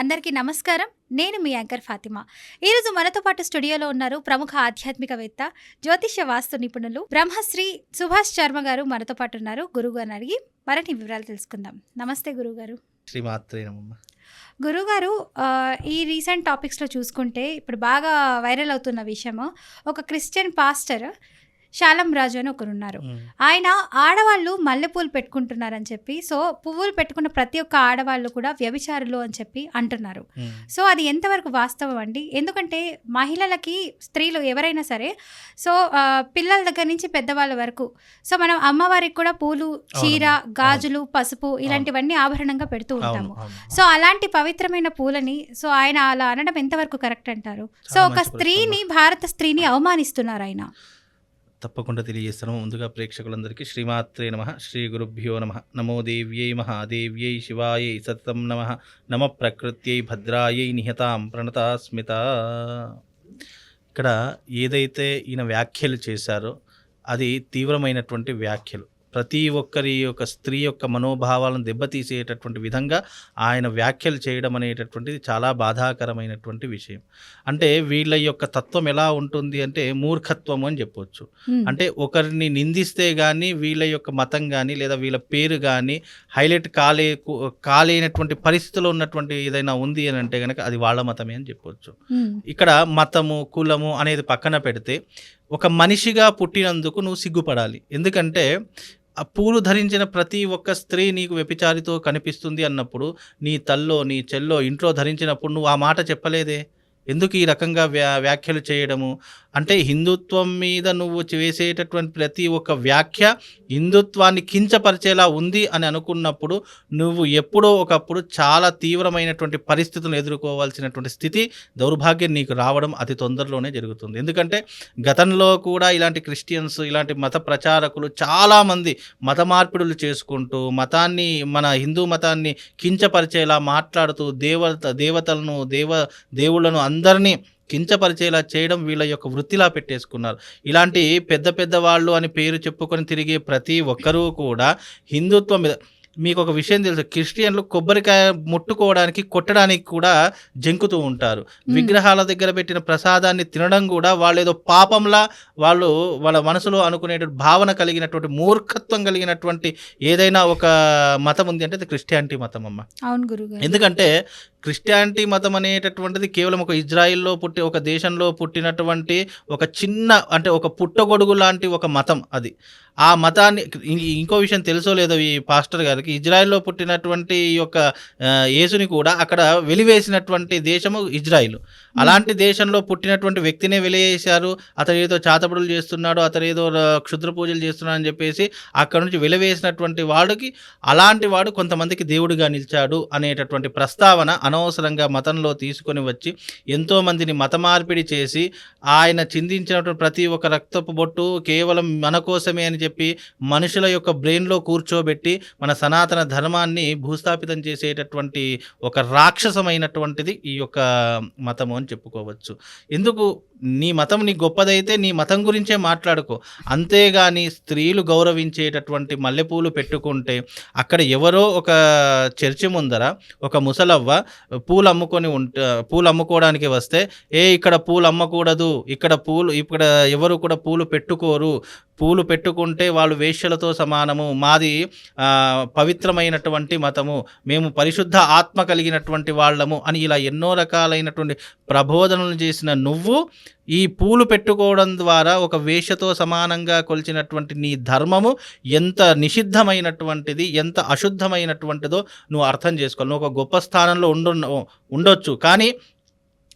అందరికీ నమస్కారం. నేను మీ యాంకర్ ఫాతిమా. ఈరోజు మనతో పాటు స్టూడియోలో ఉన్నారు ప్రముఖ ఆధ్యాత్మికవేత్త జ్యోతిష్య వాస్తు నిపుణులు బ్రహ్మశ్రీ సుభాష్ శర్మ గారు మనతో పాటు ఉన్నారు. గురువు గారిని అడిగి మరిన్ని వివరాలు తెలుసుకుందాం. నమస్తే గురుగారు శ్రీమాత్రే గురుగారు ఈ రీసెంట్ టాపిక్స్లో చూసుకుంటే ఇప్పుడు బాగా వైరల్ అవుతున్న విషయము ఒక క్రిస్టియన్ పాస్టర్ శాలం రాజు అని ఒకరు ఉన్నారు ఆయన ఆడవాళ్ళు మల్లెపూలు పెట్టుకుంటున్నారని చెప్పి సో పువ్వులు పెట్టుకున్న ప్రతి ఒక్క ఆడవాళ్ళు కూడా వ్యభిచారులు అని చెప్పి అంటున్నారు. సో అది ఎంతవరకు వాస్తవం అండి? ఎందుకంటే మహిళలకి స్త్రీలు ఎవరైనా సరే సో పిల్లల దగ్గర నుంచి పెద్దవాళ్ళ వరకు సో మనం అమ్మవారికి కూడా పూలు చీర. గాజులు పసుపు ఇలాంటివన్నీ ఆభరణంగా పెడుతూ ఉంటాము. సో అలాంటి పవిత్రమైన పూలని సో ఆయన అలా అనడం ఎంతవరకు కరెక్ట్ అంటారు? సో ఒక స్త్రీని భారత స్త్రీని అవమానిస్తున్నారు ఆయన. తప్పకుండా తెలియజేస్తాను. ముందుగా ప్రేక్షకులందరికీ శ్రీమాత్రే నమ శ్రీ గురుభ్యో నమ. నమో దేవ్యై మహాదేవ్యై శివాయై సతతం నమ. నమ ప్రకృత్యై భద్రాయై నిహతాం ప్రణతాస్మిత. ఇక్కడ ఏదైతే ఈయన వ్యాఖ్యలు చేశారో అది తీవ్రమైనటువంటి వ్యాఖ్యలు. ప్రతి ఒక్కరి యొక్క స్త్రీ యొక్క మనోభావాలను దెబ్బతీసేటటువంటి విధంగా ఆయన వ్యాఖ్యలు చేయడం అనేటటువంటిది చాలా బాధాకరమైనటువంటి విషయం. అంటే వీళ్ళ యొక్క తత్వం ఎలా ఉంటుంది అంటే మూర్ఖత్వం అని చెప్పొచ్చు. అంటే ఒకరిని నిందిస్తే కానీ వీళ్ళ యొక్క మతం కానీ లేదా వీళ్ళ పేరు కానీ హైలైట్ కాలే కాలేనటువంటి పరిస్థితిలో ఉన్నటువంటి ఏదైనా ఉంది అని అంటే కనుక అది వాళ్ళ మతమే అని చెప్పొచ్చు. ఇక్కడ మతము కులము అనేది పక్కన పెడితే ఒక మనిషిగా పుట్టినందుకు నువ్వు సిగ్గుపడాలి. ఎందుకంటే ఆ పూలు ధరించిన ప్రతి ఒక్క స్త్రీ నీకు వ్యభిచారితో కనిపిస్తుంది అన్నప్పుడు నీ తల్లో నీ చెల్లో ఇంట్లో ధరించినప్పుడు నువ్వు ఆ మాట చెప్పలేదే? ఎందుకు ఈ రకంగా వ్యా వ్యాఖ్యలు చేయడము? అంటే హిందుత్వం మీద నువ్వు చేసేటటువంటి ప్రతి ఒక్క వ్యాఖ్య హిందుత్వాన్ని కించపరిచేలా ఉంది అని అనుకున్నప్పుడు నువ్వు ఎప్పుడో ఒకప్పుడు చాలా తీవ్రమైనటువంటి పరిస్థితులను ఎదుర్కోవాల్సినటువంటి స్థితి దౌర్భాగ్యం నీకు రావడం అతి తొందరలోనే జరుగుతుంది. ఎందుకంటే గతంలో కూడా ఇలాంటి క్రిస్టియన్స్ ఇలాంటి మత ప్రచారకులు చాలామంది మత మార్పిడులు చేసుకుంటూ మతాన్ని మన హిందూ మతాన్ని కించపరిచేలా మాట్లాడుతూ దేవత దేవతలను దేవ దేవుళ్ళను అందరినీ కించపరిచేలా చేయడం వీళ్ళ యొక్క వృత్తిలా పెట్టేసుకున్నారు. ఇలాంటి పెద్ద పెద్ద వాళ్ళు అని పేరు చెప్పుకొని తిరిగే ప్రతి ఒక్కరూ కూడా హిందుత్వం మీద మీకు ఒక విషయం తెలుసు. క్రిస్టియన్లు కొబ్బరికాయ ముట్టుకోవడానికి కొట్టడానికి కూడా జంకుతూ ఉంటారు. విగ్రహాల దగ్గర పెట్టిన ప్రసాదాన్ని తినడం కూడా వాళ్ళు ఏదో పాపంలా వాళ్ళు వాళ్ళ మనసులో అనుకునే భావన కలిగినటువంటి మూర్ఖత్వం కలిగినటువంటి ఏదైనా ఒక మతం ఉంది అంటే అది క్రిస్టియానిటీ మతం అమ్మ. అవును గురుగారు. ఎందుకంటే క్రిస్టియానిటీ మతం అనేటటువంటిది కేవలం ఒక ఇజ్రాయిల్లో పుట్టి ఒక దేశంలో పుట్టినటువంటి ఒక చిన్న అంటే ఒక పుట్టగొడుగు లాంటి ఒక మతం అది. ఆ మతాన్ని ఇంకో విషయం తెలుసో లేదో ఈ పాస్టర్ గారికి ఇజ్రాయిల్లో పుట్టినటువంటి ఈ యొక్క యేసుని కూడా అక్కడ వెలివేసినటువంటి దేశము ఇజ్రాయిల్. అలాంటి దేశంలో పుట్టినటువంటి వ్యక్తినే వెలివేశారు. అతను ఏదో చాతబడులు చేస్తున్నాడు అతను ఏదో క్షుద్ర పూజలు చేస్తున్నాడు అని చెప్పేసి అక్కడ నుంచి వెలివేసినటువంటి వాడికి అలాంటి వాడు కొంతమందికి దేవుడిగా నిలిచాడు అనేటటువంటి ప్రస్తావన అనవసరంగా మతంలో తీసుకొని వచ్చి ఎంతో మందిని మత మార్పిడి చేసి ఆయన చిందించినటువంటి ప్రతి ఒక్క రక్తపు బొట్టు కేవలం మన కోసమే అని చెప్పి చెప్పి మనుషుల యొక్క బ్రెయిన్లో కూర్చోబెట్టి మన సనాతన ధర్మాన్ని భూస్థాపితం చేసేటటువంటి ఒక రాక్షసమైనటువంటిది ఈ యొక్క మతము అని చెప్పుకోవచ్చు. ఎందుకు నీ మతం నీ గొప్పదైతే నీ మతం గురించే మాట్లాడుకో. అంతేగాని స్త్రీలు గౌరవించేటటువంటి మల్లెపూలు పెట్టుకుంటే అక్కడ ఎవరో ఒక చర్చి ముందర ఒక ముసలవ్వ పూలు అమ్ముకొని ఉంట పూలు అమ్ముకోవడానికి వస్తే ఏ ఇక్కడ పూలు అమ్మకూడదు ఇక్కడ పూలు ఇక్కడ ఎవరు కూడా పూలు పెట్టుకోరు. పూలు పెట్టుకుంటే వాళ్ళు వేష్యలతో సమానము. మాది పవిత్రమైనటువంటి మతము. మేము పరిశుద్ధ ఆత్మ కలిగినటువంటి వాళ్ళము అని ఇలా ఎన్నో రకాలైనటువంటి ప్రబోధనలు చేసిన నువ్వు ఈ పూలు పెట్టుకోవడం ద్వారా ఒక వేషతో సమానంగా కొలిచినటువంటి నీ ధర్మము ఎంత నిషిద్ధమైనటువంటిది ఎంత అశుద్ధమైనటువంటిదో నువ్వు అర్థం చేసుకోవాలి. నువ్వు ఒక గొప్ప స్థానంలో ఉండు ఉండొచ్చు. కానీ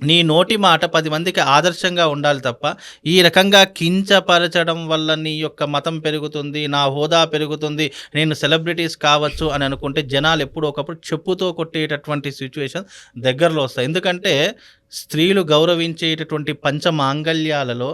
నీ నోటి మాట పది మందికి ఆదర్శంగా ఉండాలి తప్ప ఈ రకంగా కించపరచడం వల్ల నీ యొక్క మతం పెరుగుతుంది నా హోదా పెరుగుతుంది నేను సెలబ్రిటీస్ కావచ్చు అని అనుకుంటే జనాలు ఎప్పుడో ఒకప్పుడు చెప్పుతో కొట్టేటటువంటి సిచ్యువేషన్ దగ్గరలో వస్తాయి. ఎందుకంటే స్త్రీలు గౌరవించేటటువంటి పంచమాంగల్యాలలో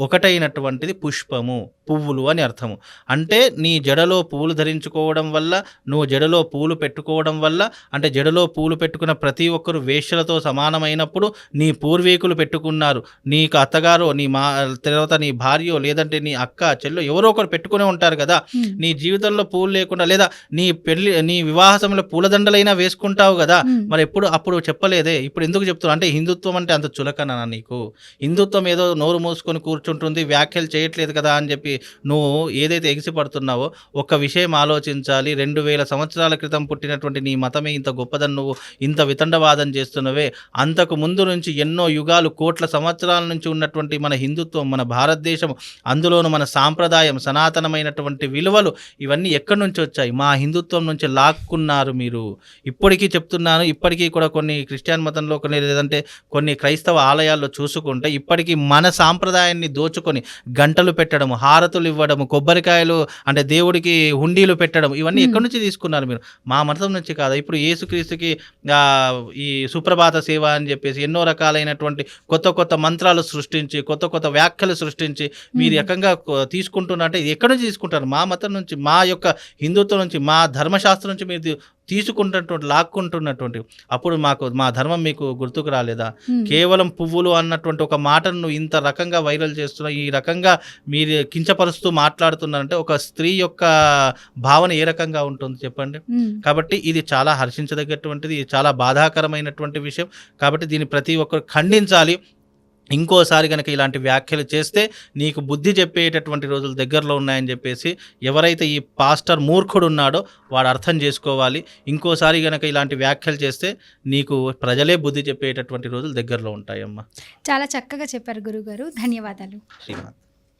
ఒకటైనటువంటిది పుష్పము పువ్వులు అని అర్థము. అంటే నీ జడలో పూలు ధరించుకోవడం వల్ల నువ్వు జడలో పూలు పెట్టుకోవడం వల్ల అంటే జడలో పూలు పెట్టుకున్న ప్రతి ఒక్కరు వేష్యలతో సమానమైనప్పుడు నీ పూర్వీకులు పెట్టుకున్నారు. నీకు అత్తగారో నీ మా తర్వాత నీ భార్యో లేదంటే నీ అక్క చెల్లు ఎవరో ఒకరు పెట్టుకునే ఉంటారు కదా. నీ జీవితంలో పూలు లేకుండా లేదా నీ పెళ్ళి నీ వివాహ సమయంలో పూలదండలైనా వేసుకుంటావు కదా. మరి ఎప్పుడు అప్పుడు చెప్పలేదే. ఇప్పుడు ఎందుకు చెప్తున్నా? అంటే హిందుత్వం అంటే అంత చులకనా నీకు? హిందుత్వం ఏదో నోరు మూసుకొని ఉంటుంది వ్యాఖ్యలు చేయట్లేదు కదా అని చెప్పి నువ్వు ఏదైతే ఎగిసిపడుతున్నావో ఒక విషయం ఆలోచించాలి. రెండు వేల సంవత్సరాల క్రితం పుట్టినటువంటి నీ మతమే ఇంత గొప్పదని నువ్వు ఇంత వితండవాదం చేస్తున్నవే. అంతకు ముందు నుంచి ఎన్నో యుగాలు కోట్ల సంవత్సరాల నుంచి ఉన్నటువంటి మన హిందుత్వం మన భారతదేశం అందులోను మన సాంప్రదాయం సనాతనమైనటువంటి విలువలు ఇవన్నీ ఎక్కడి నుంచి వచ్చాయి? మా హిందుత్వం నుంచి లాక్కున్నారు మీరు. ఇప్పటికీ చెప్తున్నాను ఇప్పటికీ కూడా కొన్ని క్రిస్టియన్ మతంలో కొన్ని లేదంటే కొన్ని క్రైస్తవ ఆలయాల్లో చూసుకుంటే ఇప్పటికీ మన సాంప్రదాయాన్ని దోచుకొని గంటలు పెట్టడం హారతులు ఇవ్వడం కొబ్బరికాయలు అంటే దేవుడికి హుండీలు పెట్టడం ఇవన్నీ. ఎక్కడి నుంచి తీసుకున్నారు మీరు? మా మతం నుంచి కాదా? ఇప్పుడు యేసుక్రీస్తుకి ఈ సుప్రభాత సేవ అని చెప్పేసి ఎన్నో రకాలైనటువంటి కొత్త కొత్త మంత్రాలు సృష్టించి కొత్త కొత్త వ్యాఖ్యలు సృష్టించి మీరు ఎకంగా తీసుకుంటున్నారంటే ఇది ఎక్కడి నుంచి తీసుకుంటారు? మా మతం నుంచి మా యొక్క హిందుత్వం నుంచి మా ధర్మశాస్త్రం నుంచి మీరు తీసుకుంటున్నటువంటి లాక్కుంటున్నటువంటి అప్పుడు మాకు మా ధర్మం మీకు గుర్తుకు రాలేదా? కేవలం పువ్వులు అన్నటువంటి ఒక మాటను ఇంత రకంగా వైరల్ చేస్తున్నావు ఈ రకంగా మీరు కించపరుస్తూ మాట్లాడుతున్నారంటే ఒక స్త్రీ యొక్క భావన ఏ రకంగా ఉంటుంది చెప్పండి? కాబట్టి ఇది చాలా హర్షించదగ్గటువంటిది ఇది చాలా బాధాకరమైనటువంటి విషయం. కాబట్టి దీన్ని ప్రతి ఒక్కరు ఖండించాలి. ఇంకోసారి కనుక ఇలాంటి వ్యాఖ్యలు చేస్తే నీకు బుద్ధి చెప్పేటటువంటి రోజులు దగ్గరలో ఉన్నాయని చెప్పేసి ఎవరైతే ఈ పాస్టర్ మూర్ఖుడు ఉన్నాడో వాడు అర్థం చేసుకోవాలి. ఇంకోసారి కనుక ఇలాంటి వ్యాఖ్యలు చేస్తే నీకు ప్రజలే బుద్ధి చెప్పేటటువంటి రోజులు దగ్గరలో ఉంటాయమ్మా. చాలా చక్కగా చెప్పారు గురుగారు. ధన్యవాదాలు. శ్రీమాన్